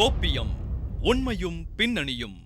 கோப்பியம் உண்மையும் பின்னணியும்.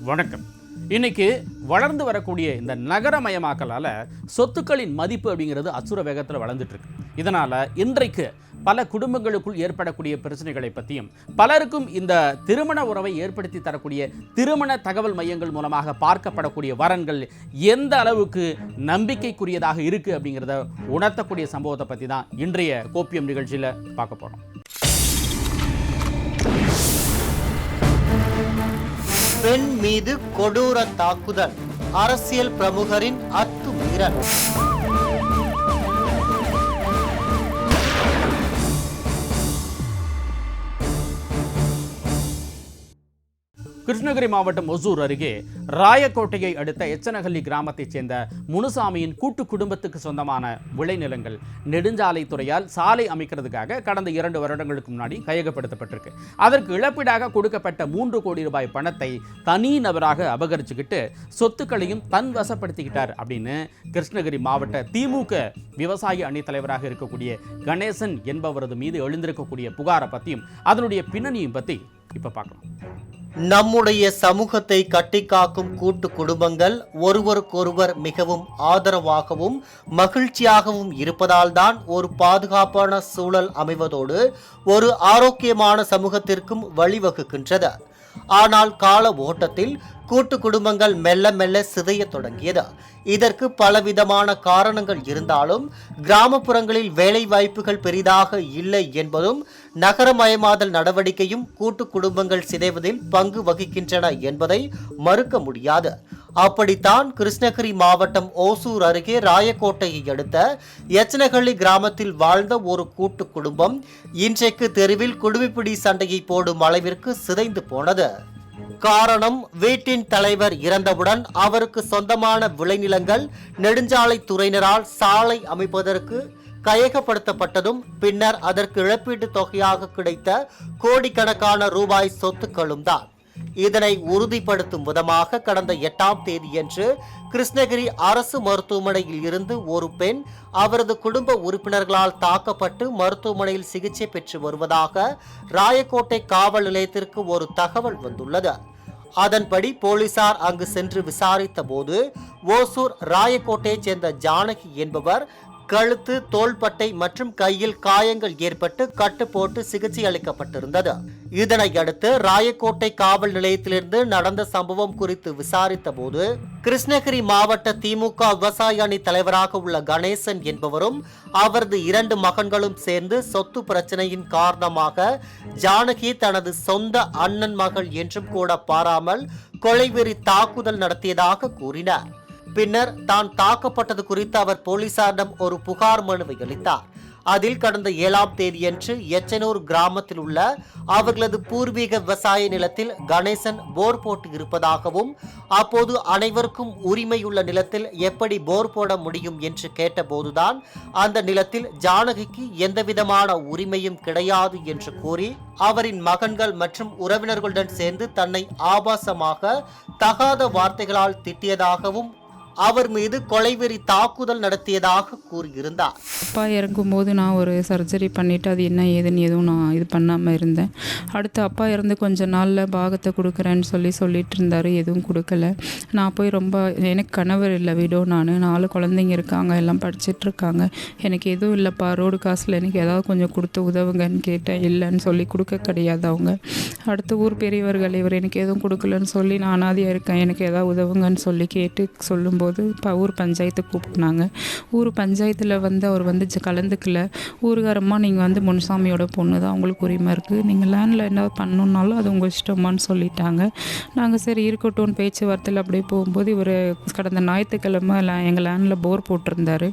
வணக்கம். இன்னைக்கு வளர்ந்து வரக்கூடிய இந்த நகரமயமாக்கலால சொத்துக்களின் மதிப்பு அப்படிங்கிறது அசுர வேகத்தில் வளர்ந்துட்டு இருக்கு இதனால் இன்றைக்கு பல குடும்பங்களுக்குள் ஏற்படக்கூடிய பிரச்சனைகளை பற்றியும் பலருக்கும் இந்த திருமண உறவை ஏற்படுத்தி தரக்கூடிய திருமண தகவல் மையங்கள் மூலமாக பார்க்கப்படக்கூடிய வரன்கள் எந்த அளவுக்கு நம்பிக்கைக்குரியதாக இருக்குது அப்படிங்கிறத உணர்த்தக்கூடிய சம்பவத்தை பற்றி தான் இன்றைய கோப்பியம் நிகழ்ச்சியில் பார்க்க போகிறோம் பெண் மீது கொடூர தாக்குதல். அரசியல் பிரமுகரின் அத்துமீறல். கிருஷ்ணகிரி மாவட்டம் ஒசூர் அருகே ராயக்கோட்டையை அடுத்த எச்சனஹள்ளி கிராமத்தைச் சேர்ந்த முனுசாமியின் கூட்டு குடும்பத்துக்கு சொந்தமான விளைநிலங்கள் நெடுஞ்சாலைத்துறையால் சாலை அமைக்கிறதுக்காக கடந்த இரண்டு வருடங்களுக்கு முன்னாடி கையகப்படுத்தப்பட்டிருக்கு. அதற்கு இழப்பீடாக கொடுக்கப்பட்ட மூன்று கோடி ரூபாய் பணத்தை தனி நபராக அபகரிச்சுக்கிட்டு சொத்துக்களையும் தன் வசப்படுத்திக்கிட்டார் அப்படின்னு கிருஷ்ணகிரி மாவட்ட திமுக விவசாய அணி தலைவராக இருக்கக்கூடிய கணேசன் என்பவரது மீது எழுந்திருக்கக்கூடிய புகாரை பற்றியும் அதனுடைய பின்னணியும் பற்றி இப்போ பார்க்கலாம் நம்முடைய சமூகத்தை கட்டிக்காக்கும் கூட்டு குடும்பங்கள் ஒருவருக்கொருவர் மிகவும் ஆதரவாகவும் மகிழ்ச்சியாகவும் இருப்பதால்தான் ஒரு பாதுகாப்பான சூழல் அமைவதோடு ஒரு ஆரோக்கியமான சமூகத்திற்கும் வழிவகுக்கின்றது. ஆனால் கால ஓட்டத்தில் கூட்டு குடும்பங்கள் மெல்ல மெல்ல சிதையத் தொடங்கியது. இதற்கு பலவிதமான காரணங்கள் இருந்தாலும் கிராமப்புறங்களில் வேலை வாய்ப்புகள் பெரிதாக இல்லை என்பதும் நகரமயமாதல் நடவடிக்கையும் கூட்டு குடும்பங்கள் சிதைவதில் பங்கு வகிக்கின்றன என்பதை மறுக்க முடியாது. அப்படித்தான் கிருஷ்ணகிரி மாவட்டம் ஓசூர் அருகே ராயக்கோட்டையை அடுத்த எச்சனகள்ளி கிராமத்தில் வாழ்ந்த ஒரு கூட்டு குடும்பம் இன்றைக்கு தெருவில் குடுமிப்பிடி சண்டையை போடும் அளவிற்கு சிதைந்து போனது. காரணம் வீட்டின் தலைவர் இறந்தவுடன் அவருக்கு சொந்தமான விளைநிலங்கள் நெடுஞ்சாலை துறையினரால் சாலை அமைப்பதற்கு கையகப்படுத்தப்பட்டதும் பின்னர் அதற்கு இழப்பீட்டுத் தொகையாக கிடைத்த கோடிக்கணக்கான ரூபாய் சொத்துக்களும் தான். இதனை உறுதிப்படுத்தும் விதமாக கடந்த எட்டாம் தேதியன்று கிருஷ்ணகிரி அரசு மருத்துவமனையில் இருந்து ஒரு பெண் அவரது குடும்ப உறுப்பினர்களால் தாக்கப்பட்டு மருத்துவமனையில் சிகிச்சை பெற்று வருவதாக ராயக்கோட்டை காவல் நிலையத்திற்கு ஒரு தகவல் வந்துள்ளது. அதன்படி போலீசார் அங்கு சென்று விசாரித்த போது ஓசூர் ராயக்கோட்டையைச் சேர்ந்த ஜானகி என்பவர் கழுத்து தோள்பட்டை மற்றும் கையில் காயங்கள் ஏற்பட்டு கட்டு போட்டு சிகிச்சை அளிக்கப்பட்டிருந்தது. இதனை அடுத்து ராயக்கோட்டை காவல் நிலையத்திலிருந்து நடந்த சம்பவம் குறித்து விசாரித்த போது கிருஷ்ணகிரி மாவட்ட திமுக விவசாய அணி தலைவராக உள்ள கணேசன் என்பவரும் அவரது இரண்டு மகன்களும் சேர்ந்து சொத்து பிரச்சனையின் காரணமாக ஜானகி தனது சொந்த அண்ணன் மகள் என்றும் கூட பாராமல் கொலைவெறி தாக்குதல் நடத்தியதாக கூறினார். பின்னர் தான் தாக்கப்பட்டது குறித்து அவர் போலீசாரிடம் ஒரு புகார் மனுவை அளித்தார். அதில் கடந்த ஏழாம் தேதியன்று எச்சனூர் கிராமத்தில் உள்ள அவர்களது பூர்வீக விவசாய நிலத்தில் கணேசன் போர் போட்டு இருப்பதாகவும் அப்போது அனைவருக்கும் உரிமையுள்ள நிலத்தில் எப்படி போர் போட முடியும் என்று கேட்டபோதுதான் அந்த நிலத்தில் ஜானகிக்கு எந்தவிதமான உரிமையும் கிடையாது என்று கூறி அவரின் மகன்கள் மற்றும் உறவினர்களுடன் சேர்ந்து தன்னை ஆபாசமாக தகாத வார்த்தைகளால் திட்டியதாகவும் அவர் மீது கொலைவெறி தாக்குதல் நடத்தியதாக கூறியிருந்தார். அப்பா இறங்கும்போது நான் ஒரு சர்ஜரி பண்ணிவிட்டு அது என்ன ஏதுன்னு எதுவும் நான் இது பண்ணாமல் இருந்தேன். அடுத்து அப்பா இறந்து கொஞ்ச நாளில் பாகத்தை கொடுக்குறேன்னு சொல்லி சொல்லிட்டு இருந்தார் எதுவும் கொடுக்கல. நான் போய் ரொம்ப எனக்கு கணவர் இல்லை விடோ நான் நாலு குழந்தைங்க இருக்காங்க எல்லாம் படிச்சிட்டு இருக்காங்க. எனக்கு எதுவும் இல்லைப்பா ரோடு காசில் எனக்கு ஏதாவது கொஞ்சம் கொடுத்து உதவுங்கன்னு கேட்டேன். இல்லைன்னு சொல்லி கொடுக்க கிடையாது அவங்க. அடுத்து ஊர் பெரியவர்கள் இவர் எனக்கு எதுவும் கொடுக்கலன்னு சொல்லி நான் அனாதியாக இருக்கேன் எனக்கு ஏதாவது உதவுங்கன்னு சொல்லி கேட்டு சொல்லும்போது இப்போ ஊர் பஞ்சாயத்து கூப்பிட்டாங்க ஊர் பஞ்சாயத்தில் வந்து அவர் வந்து கலந்துக்கல. ஊருகாரம்மா நீங்கள் வந்து முனுசாமியோட பொண்ணு தான் அவங்களுக்கு உரிமை இருக்குது நீங்கள் லேண்டில் என்ன பண்ணணுன்னாலும் அது உங்கள் இஷ்டமான்னு சொல்லிட்டாங்க. நாங்கள் சரி இருக்கட்டும் பேச்சுவார்த்தையில் அப்படியே போகும்போது இவர் கடந்த ஞாயிற்றுக்கிழமை எங்கள் லேண்டில் போர் போட்டிருந்தாரு.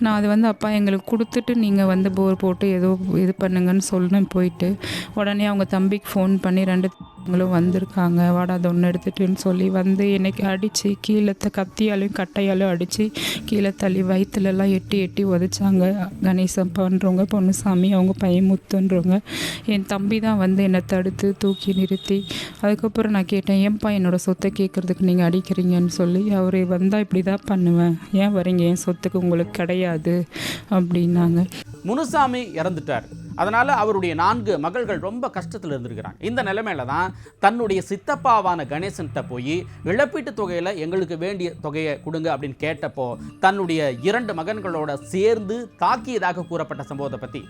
நான் அது வந்து அப்பா எங்களுக்கு கொடுத்துட்டு நீங்கள் வந்து போர் போட்டு ஏதோ இது பண்ணுங்கன்னு சொல்லணும் போயிட்டு உடனே அவங்க தம்பிக்கு ஃபோன் பண்ணி ரெண்டு அவங்களும் வந்திருக்காங்க. வாடா ஒன்று எடுத்துட்டுன்னு சொல்லி வந்து என்னைக்கு அடித்து கீழே த- கத்தியாலையும் கட்டையாலையும் அடித்து கீழே தள்ளி வயிற்றுலலாம் எட்டி எட்டி உதைச்சாங்க. கணேசம் பண்ணுறவங்க பொண்ணுசாமி அவங்க பையன் முத்துன்றவங்க. என் தம்பி தான் வந்து என்னை தடுத்து தூக்கி நிறுத்தி. அதுக்கப்புறம் நான் கேட்டேன் ஏன்பா என்னோடய சொத்தை கேட்குறதுக்கு நீங்கள் அடிக்கிறீங்கன்னு சொல்லி அவர் வந்தால் இப்படி தான் பண்ணுவேன். ஏன் வரீங்க? என் சொத்துக்கு உங்களுக்கு கிடையாது. அப்படின்னாங்க. முனுசாமி இறந்துட்டார். அதனால் அவருடைய நான்கு மகள்கள் ரொம்ப கஷ்டத்தில் இருந்திருக்கிறாங்க. இந்த நிலைமையில தான் தன்னுடைய சித்தப்பாவான கணேசன்கிட்ட போய் இழப்பீட்டு தொகையில் எங்களுக்கு வேண்டிய தொகையை கொடுங்க அப்படின்னு கேட்டப்போ தன்னுடைய இரண்டு மகன்களோட சேர்ந்து தாக்கியதாக கூறப்பட்ட சம்பவத்தை பற்றி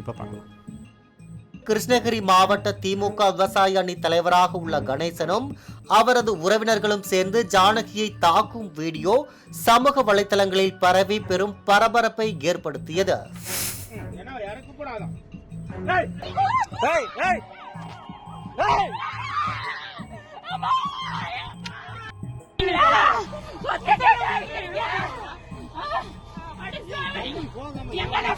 இப்போ பார்க்கலாம். கிருஷ்ணகிரி மாவட்ட திமுக விவசாய அணி தலைவராக உள்ள கணேசனும் அவரது உறவினர்களும் சேர்ந்து ஜானகியை தாக்கும் வீடியோ சமூக வலைத்தளங்களில் பரவி பெரும் பரபரப்பை ஏற்படுத்தியது. Hey! Hey! Hey! Hey! Ông ơi! ഞങ്ങളുടെ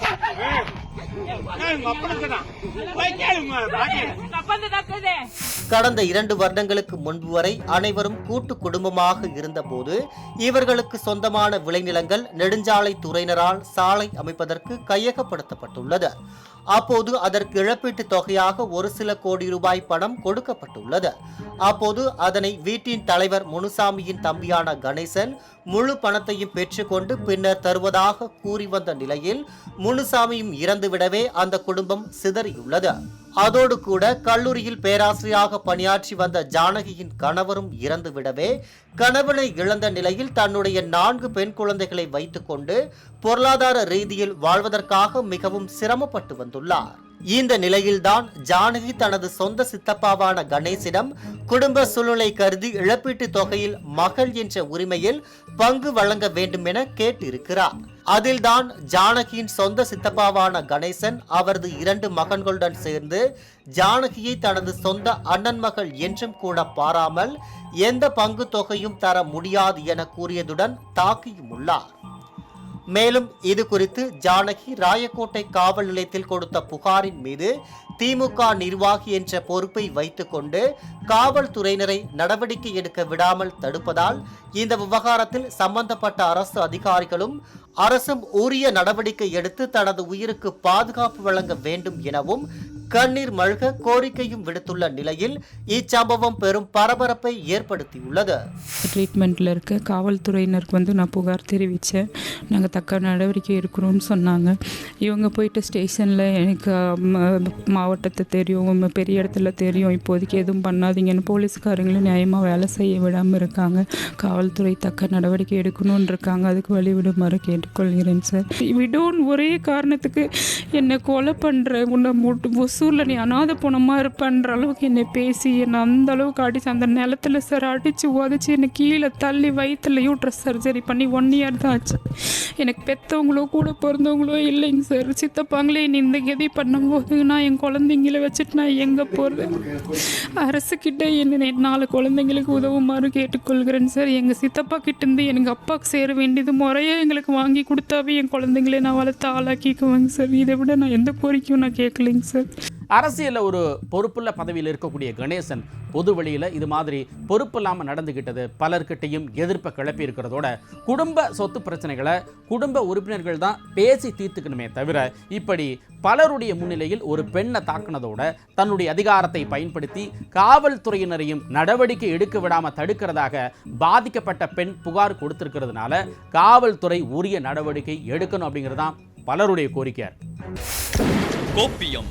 கடந்த இரண்டு வருடங்களுக்கு முன்பு வரை அனைவரும் கூட்டு குடும்பமாக இருந்தபோது இவர்களுக்கு சொந்தமான விளைநிலங்கள் நெடுஞ்சாலை துறையினரால் சாலை அமைப்பதற்கு கையகப்படுத்தப்பட்டுள்ளது. அப்போது அதற்கு இழப்பீட்டுத் தொகையாக ஒரு சில கோடி ரூபாய் பணம் கொடுக்கப்பட்டுள்ளது. அப்போது அதனை வீட்டின் தலைவர் முனுசாமியின் தம்பியான கணேசன் முழு பணத்தையும் பெற்றுக்கொண்டு பின்னர் தருவதாக கூறி வந்த நிலையில் முனுசாமியும் இழந்துவிடவே அந்த குடும்பம் சிதறியுள்ளது. அதோடு கூட கல்லூரியில் பேராசிரியராக பணியாற்றி வந்த ஜானகியின் கணவரும் இறந்துவிடவே கணவனை இழந்த நிலையில் தன்னுடைய நான்கு பெண் குழந்தைகளை வைத்துக்கொண்டு பொருளாதார ரீதியில் வாழ்வதற்காக மிகவும் சிரமப்பட்டு வந்துள்ளார். இந்த நிலையில்தான் ஜானகி தனது சொந்த சித்தப்பாவான கணேசிடம் குடும்ப சூழ்நிலை கருதி இழப்பீட்டுத் தொகையில் மகள் என்ற உரிமையில் பங்கு வழங்க வேண்டும் என கேட்டிருக்கிறார். அதில்தான் ஜானகியின் சொந்த சித்தப்பாவான கணேசன் அவரது இரண்டு மகன்களுடன் சேர்ந்து ஜானகியை தனது சொந்த அண்ணன் மகள் என்றும் கூட பாராமல் எந்த பங்கு தொகையும் தர முடியாது என கூறியதுடன் தாக்கியும் உள்ளார் மேலும் இது குறித்து ஜானகி ராயக்கோட்டை காவல் நிலையத்தில் கொடுத்த புகாரின் மீது திமுக நிர்வாகி என்ற பொறுப்பை வைத்துக்கொண்டு காவல்துறையினரை நடவடிக்கை எடுக்க விடாமல் தடுப்பதால் இந்த விவகாரத்தில் சம்பந்தப்பட்ட அரசு அதிகாரிகளும் அரசும் உரிய நடவடிக்கை எடுத்து தனது உயிருக்கு பாதுகாப்பு வழங்க வேண்டும் எனவும் கண்ணீர் மழ்க கோரிக்கையும் விடுத்துள்ள நிலையில் இச்சம்பவம் பெரும் பரபரப்பை ஏற்படுத்தியுள்ளது. ட்ரீட்மெண்ட்டில் இருக்க காவல்துறையினருக்கு வந்து நான் புகார் தெரிவித்தேன் நாங்கள் தக்க நடவடிக்கை இருக்கிறோம்னு சொன்னாங்க. இவங்க போயிட்டு ஸ்டேஷனில் எனக்கு மாவட்டத்தை தெரியும் பெரிய இடத்துல தெரியும். இப்போதைக்கு எதுவும் பண்ணாதீங்கன்னு போலீஸ்காரங்களும் நியாயமாக வேலை செய்ய விடாமல் இருக்காங்க. காவல்துறை தக்க நடவடிக்கை எடுக்கணும்னு இருக்காங்க. அதுக்கு வழிவிடுமாறு கேட்டுக்கொள்கிறேன் சார். விடோன் ஒரே காரணத்துக்கு என்னை கொலை பண்ணுற உன்னை மூட்டு ஒசூரில் நீ அனாத போனமாக இருப்பன்ற அளவுக்கு என்னை பேசி என்னை அந்த அளவுக்கு அடிச்சு அந்த நிலத்துல சார் அடித்து உதச்சி என்னை கீழே தள்ளி வயிற்றுல யூட்ரஸ் சர்ஜரி பண்ணி ஒன் இயர் தான் ஆச்சு. எனக்கு பெற்றவங்களோ கூட பிறந்தவங்களோ இல்லைங்க சார் சித்தப்பாங்களே நீ இந்த கதி பண்ணும்போது நான் என் குழந்தைங்கள வச்சுட்டு நான் எங்கே போகிறது அரசுக்கிட்ட என்ன நாலு குழந்தைங்களுக்கு உதவுமாறு கேட்டுக்கொள்கிறேன் சார் எங்கள் சித்தப்பா கிட்டேருந்து எனக்கு அப்பாவுக்கு சேர வேண்டியது முறையாக எங்களுக்கு வாங்கி கொடுத்தாவே என் குழந்தைங்களே நான் வளர்த்து ஆளாக்கிக்குவேங்க சார் இதை விட நான் எந்த கோரிக்கையும் நான் கேட்கலைங்க சார் அரசியலில் ஒரு பொறுப்புள்ள பதவியில் இருக்கக்கூடிய கணேசன் பொது வழியில் இது மாதிரி பொறுப்பு இல்லாமல் நடந்துக்கிட்டது பலர்கிட்டையும் எதிர்ப்பை கிளப்பி இருக்கிறதோட குடும்ப சொத்து பிரச்சனைகளை குடும்ப உறுப்பினர்கள் தான் பேசி தீர்த்துக்கணுமே தவிர இப்படி பலருடைய முன்னிலையில் ஒரு பெண்ணை தாக்குனதோட தன்னுடைய அதிகாரத்தை பயன்படுத்தி காவல்துறையினரையும் நடவடிக்கை எடுக்க விடாமல் தடுக்கிறதாக பாதிக்கப்பட்ட பெண் புகார் கொடுத்திருக்கிறதுனால காவல்துறை உரிய நடவடிக்கை எடுக்கணும் அப்படிங்கிறது தான் பலருடைய கோரிக்கை கோப்பியம்.